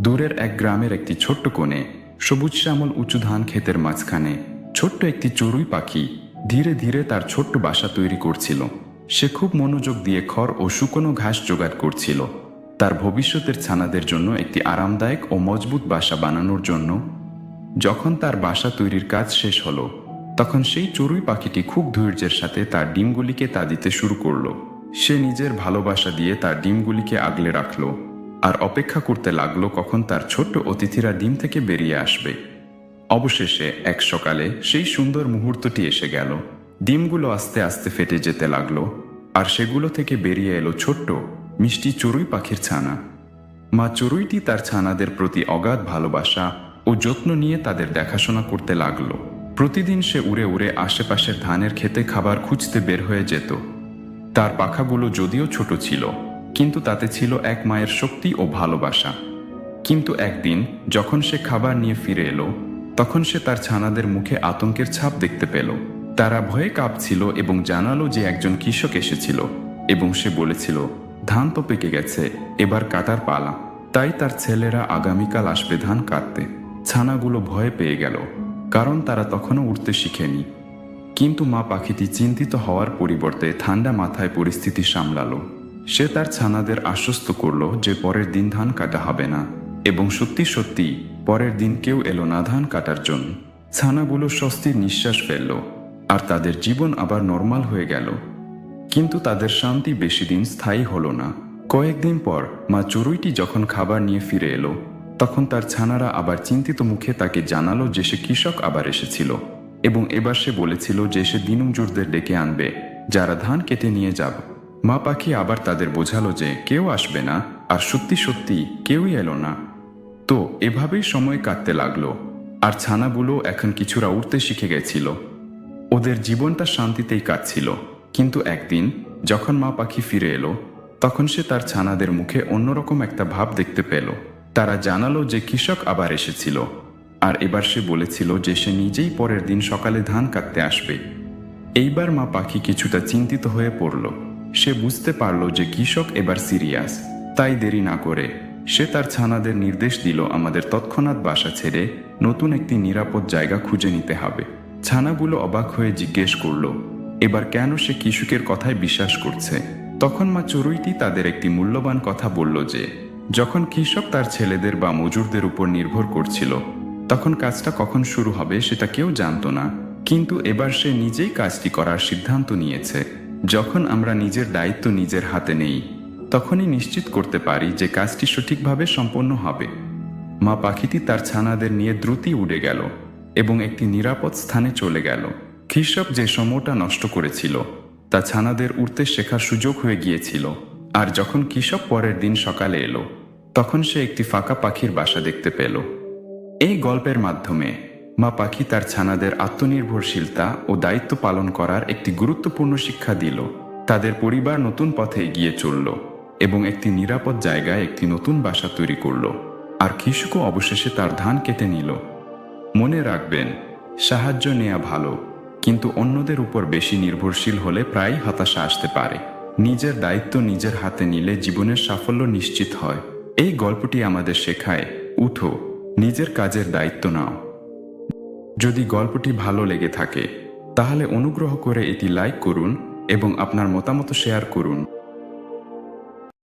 দূরের এক গ্রামের একটি ছোট্ট কোণে সবুজ শ্যামল উঁচু ধান ক্ষেতের মাঝখানে ছোট্ট একটি চড়ুই পাখি ধীরে ধীরে তার ছোট্ট বাসা তৈরি করছিল। সে খুব মনোযোগ দিয়ে খড় ও শুকনো ঘাস জোগাড় করছিল। তার ভবিষ্যতের ছানাদের জন্য একটি আরামদায়ক ও মজবুত বাসা বানানোর জন্য যখন তার বাসা তৈরির কাজ শেষ হলো, তখন সেই চড়ুই পাখিটি খুব ধৈর্যের সাথে তার ডিমগুলিকে তা দিতে শুরু করল। সে নিজের ভালোবাসা দিয়ে তার ডিমগুলিকে আগলে রাখল। আর অপেক্ষা করতে লাগল কখন তার ছোট্ট অতিথিরা ডিম থেকে বেরিয়ে আসবে। অবশেষে এক সকালে সেই সুন্দর মুহূর্তটি এসে গেল। ডিমগুলো আস্তে আস্তে ফেটে যেতে লাগল আর সেগুলো থেকে বেরিয়ে এলো ছোট্ট, মিষ্টি চড়ুই পাখির ছানা। মা চড়ুইটি তার ছানাদের প্রতি অগাধ ভালোবাসা ও যত্ন নিয়ে তাদের দেখাশোনা করতে লাগল। প্রতিদিন সে উড়ে উড়ে আশেপাশের ধানের খেতে খাবার খুঁজতে বের হয়ে যেত। তার পাখাগুলো যদিও ছোট ছিল কিন্তু তাতে ছিল এক মায়ের শক্তি ও ভালোবাসা। কিন্তু একদিন, যখন সে খাবার নিয়ে ফিরে এলো, তখন সে তার ছানাদের মুখে আতঙ্কের ছাপ দেখতে পেল। তারা ভয়ে কাঁপছিল এবং জানালো যে একজন কৃষক এসেছিল এবং সে বলেছিল, ধান তো পেকে গেছে, এবার কাটার পালা। তাই তার ছেলেরা আগামীকাল আসবে ধান কাটতে। ছানাগুলো ভয় পেয়ে গেল, কারণ তারা তখনও উঠতে শিখেনি। কিন্তু মা পাখিটি চিন্তিত হওয়ার পরিবর্তে ঠান্ডা মাথায় পরিস্থিতি সামলালো। সে তার ছানাদের আশ্বস্ত করল যে পরের দিন ধান কাটা হবে না, এবং সত্যি সত্যি পরের দিন কেউ এলো না ধান কাটার জন্য। ছানাগুলো স্বস্তির নিঃশ্বাস ফেলল, আর তাদের জীবন আবার নর্মাল হয়ে গেল। কিন্তু তাদের শান্তি বেশি দিন স্থায়ী হলো না। কয়েকদিন পর মা চড়ুইটি যখন খাবার নিয়ে ফিরে এলো, তখন তার ছানারা আবার চিন্তিত মুখে তাকে জানালো যে সে কৃষক আবার এসেছিল, এবং এবার সে বলেছিল যে সে দিনুমজুরদের ডেকে আনবে, যারা ধান কেটে নিয়ে যাবে। মা পাখি আবার তাদের বোঝালো যে কেউ আসবে না, আর সত্যি সত্যি কেউই এলো না। তো এভাবেই সময় কাটতে লাগল, আর ছানাগুলো এখন কিছুটা উঠতে শিখে গেছিল। ওদের জীবনটা শান্তিতেই কাটছিল, কিন্তু একদিন যখন মা পাখি ফিরে এলো, তখন সে তার ছানাদের মুখে অন্যরকম একটা ভাব দেখতে পেল। তারা জানালো যে কৃষক আবার এসেছিল, আর এবার সে বলেছিল যে সে নিজেই পরের দিন সকালে ধান কাটতে আসবে। এইবার মা পাখি কিছুটা চিন্তিত হয়ে পড়ল। সে বুঝতে পারল যে কৃষক এবার সিরিয়াস। তাই দেরি না করে সে তার ছানাদের নির্দেশ দিল আমাদের তৎক্ষণাৎ বাসা ছেড়ে নতুন একটি নিরাপদ জায়গা খুঁজে নিতে হবে। ছানাগুলো অবাক হয়ে জিজ্ঞেস করল, এবার কেন সে কৃষকের কথায় বিশ্বাস করছে? তখন মা চড়ুইটি তাদের একটি মূল্যবান কথা বলল যে, যখন কৃষক তার ছেলেদের বা মজুরদের উপর নির্ভর করছিল, তখন কাজটা কখন শুরু হবে সেটা কেউ জানতো না। কিন্তু এবার সে নিজেই কাজটি করার সিদ্ধান্ত নিয়েছে। যখন আমরা নিজের দায়িত্ব নিজের হাতে নেই, তখনই নিশ্চিত করতে পারি যে কাজটি সঠিকভাবে সম্পন্ন হবে। মা পাখিটি তার ছানাদের নিয়ে দ্রুতই উড়ে গেল এবং একটি নিরাপদ স্থানে চলে গেল। কৃষক যে সময়টা নষ্ট করেছিল, তা ছানাদের উড়তে শেখার সুযোগ হয়ে গিয়েছিল। আর যখন কৃষক পরের দিন সকালে এলো, তখন সে একটি ফাঁকা পাখির বাসা দেখতে পেল। এই গল্পের মাধ্যমে মা পাখি তার ছানাদের আত্মনির্ভরশীলতা ও দায়িত্ব পালন করার একটি গুরুত্বপূর্ণ শিক্ষা দিল। তাদের পরিবার নতুন পথে এগিয়ে চলল এবং একটি নিরাপদ জায়গায় একটি নতুন বাসা তৈরি করল। আর কৃষকও অবশেষে তার ধান কেটে নিল। মনে রাখবেন, সাহায্য নেওয়া ভালো, কিন্তু অন্যদের উপর বেশি নির্ভরশীল হলে প্রায় হতাশা আসতে পারে। নিজের দায়িত্ব নিজের হাতে নিলে জীবনের সাফল্য নিশ্চিত হয়। এই গল্পটি আমাদের শেখায়, উঠো, নিজের কাজের দায়িত্ব নাও। যদি গল্পটি ভালো লেগে থাকে, তাহলে অনুগ্রহ করে এটি লাইক করুন এবং আপনার মতামত শেয়ার করুন।